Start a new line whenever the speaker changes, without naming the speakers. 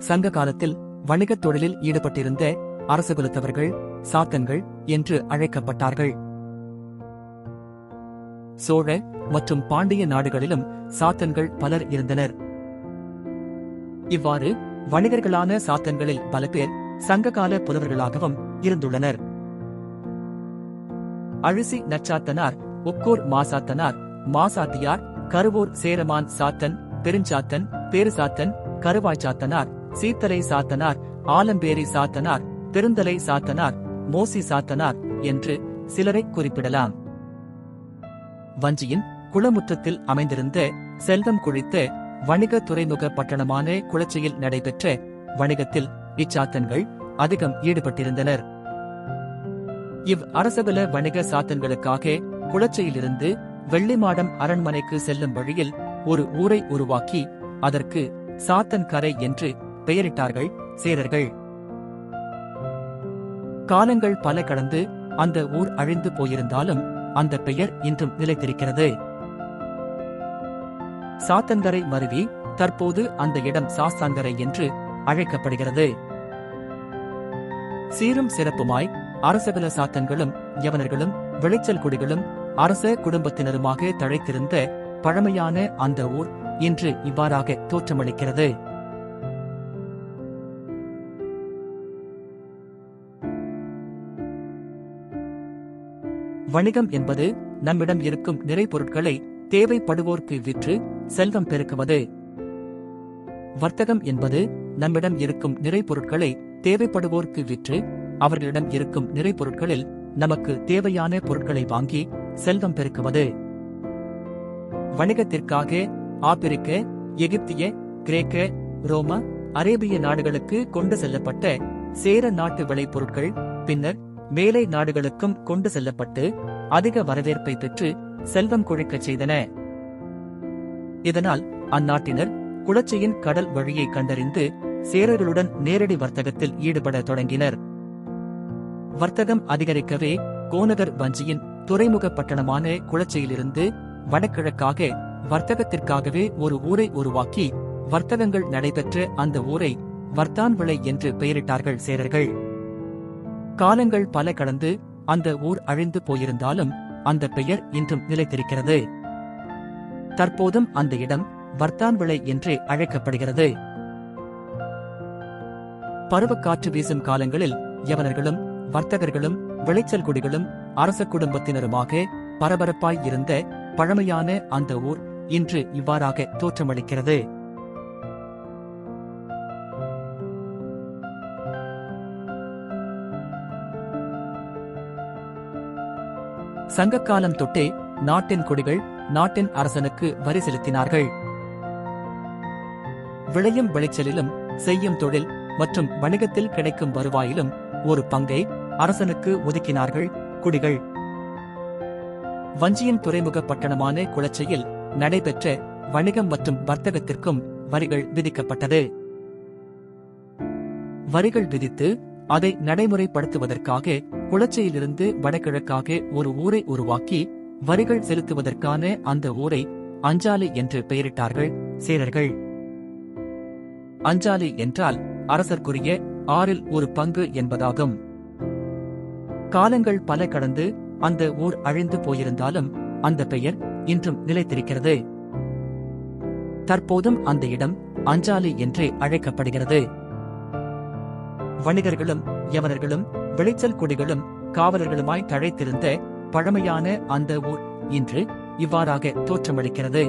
சங்க காலத்தில் வணிகத் தொழிலில் ஈடுபட்டிருந்த அரசகுலத்தவர்கள் சாத்தன்கள் என்று அழைக்கப்பட்டார்கள். சோழ மற்றும் பாண்டிய நாடுகளிலும் சாத்தன்கள் பலர் இருந்தனர். இவ்வாறு வணிகர்களான சாத்தன்களில் பல பேர் சங்ககால புலவர்களாகவும் இருந்துள்ளனர். அழிசி நச்சாத்தனார் உக்கூர் மாசாத்தனார் மாசாத்தியார் கருவூர் சேரமான் சாத்தன் பெருஞ்சாத்தன் பேருசாத்தன் கருவாய்ச்சாத்தனார் சீத்தலை சாத்தனார் ஆலம்பேரி சாத்தனார் திருந்தலை சாத்தனார் மோசி சாத்தனார் என்று சிலரை குறிப்பிடலாம். வஞ்சியின் குளமுற்றத்தில் அமைந்திருந்த செல்வம் குழித்த வணிக துறைமுக பட்டணமான குளச்சியில் நடைபெற்ற வணிகத்தில் இச்சாத்தன்கள் அதிகம் ஈடுபட்டிருந்தனர். இவ் அரசகுல வணிக சாத்தன்களுக்காக குளச்சையிலிருந்து வெள்ளிமாடம் அரண்மனைக்கு செல்லும் வழியில் ஒரு ஊரை உருவாக்கி அதற்கு சாத்தன் கரை என்று பெயரிட்டார்கள் சேரர்கள். காலங்கள் பல கடந்து அந்த ஊர் அழிந்து போயிருந்தாலும் அந்த பெயர் இன்றும் நிலைத்திருக்கிறது. சாத்தங்கரை மருவி தற்போது அந்த இடம் சாஸ்தாங்கரை என்று அழைக்கப்படுகிறது. சீரும் சிறப்புமாய் அரசகுல சாத்தன்களும் யவனர்களும் விளைச்சல் குடிகளும் அரச குடும்பத்தினருமாக தழைத்திருந்த பழமையான அந்த ஊர் இன்று இவ்வாறாக தோற்றமளிக்கிறது. வணிகம் என்பது நம்மிடம் இருக்கும் நிறைபொருட்களை தேவைப்படுவோர்க்கு விற்று செல்வம் பெருக்குவது. வர்த்தகம் என்பது நம்மிடம் இருக்கும் நிறைபொருட்களை தேவைப்படுவோர்க்கு விற்று அவர்களிடம் இருக்கும் நிறை பொருட்களில் நமக்கு தேவையான பொருட்களை வாங்கி செல்வம் பெருக்குவது. வணிகத்திற்காக ஆப்பிரிக்க எகிப்திய கிரேக்க ரோம அரேபிய நாடுகளுக்கு கொண்டு செல்லப்பட்ட சேர நாட்டு விளைபொருட்கள் பின்னர் மேலை நாடுகளுக்கும் கொண்டு செல்லப்பட்டு அதிக வரவேற்பை பெற்று செல்வம் கொழிக்கச் செய்தன. இதனால் அந்நாட்டினர் குளச்சியின் கடல் வழியை கண்டறிந்து சேரர்களுடன் நேரடி வர்த்தகத்தில் ஈடுபட தொடங்கினர். வர்த்தகம் அதிகரிக்கவே கோநகர் வஞ்சியின் துறைமுக பட்டணமான குளச்சியிலிருந்து வடகிழக்காக வர்த்தகத்திற்காகவே ஒரு ஊரை உருவாக்கி வர்த்தகங்கள் நடைபெற்ற அந்த ஊரை வர்த்தான்விளை என்று பெயரிட்டார்கள் சேரர்கள். காலங்கள் பல கடந்து அந்த ஊர் அழிந்து போயிருந்தாலும் அந்த பெயர் இன்றும் நிலைத்திருக்கிறது. தற்போதும் அந்த இடம் வர்த்தான்விளை என்றே அழைக்கப்படுகிறது. பருவக்காற்று வீசும் காலங்களில் யவனர்களும் வர்த்தகர்களும் விளைச்சல் குடிகளும் அரச குடும்பத்தினருமாக பரபரப்பாய் இருந்த பழமையான அந்த ஊர் இன்று இவ்வாறாக தோற்றமளிக்கிறது. சங்ககாலம் தொட்டே நாட்டின் குடிகள் நாட்டின் அரசனுக்கு வரி செலுத்தினார்கள். விளையும் விளைச்சலிலும் செய்யும் தொழில் மற்றும் வணிகத்தில் கிடைக்கும் வருவாயிலும் ஒரு பங்கை அரசனுக்கு ஒதுக்கினார்கள் குடிகள். வஞ்சியின் துறைமுக பட்டணமான குளச்சையில் நடைபெற்ற வணிகம் மற்றும் வர்த்தகத்திற்கும் வரிகள் விதிக்கப்பட்டது. வரிகள் விதித்து அதை நடைமுறைப்படுத்துவதற்காக குளச்சையிலிருந்து வடகிழக்காக ஒரு ஊரை உருவாக்கி வரிகள் செலுத்துவதற்கான அந்த ஊரை அஞ்சாலை என்று பெயரிட்டார்கள் சேரர்கள். அஞ்சாலை என்றால் அரசர்க்குரிய ஆறில் ஒரு பங்கு என்பதாகும். காலங்கள் பல கடந்து அந்த ஊர் அழிந்து போயிருந்தாலும் அந்த பெயர் இன்றும் நிலைத்திருக்கிறது. தற்போதும் அந்த இடம் அஞ்சாலை என்றே அழைக்கப்படுகிறது. வணிகர்களும் யவனர்களும் விளைச்சல் குடிகளும் காவலர்களுமாய் தழைத்திருந்த பழமையான அந்த ஊர் இன்று இவ்வாறாக தோற்றமளிக்கிறது.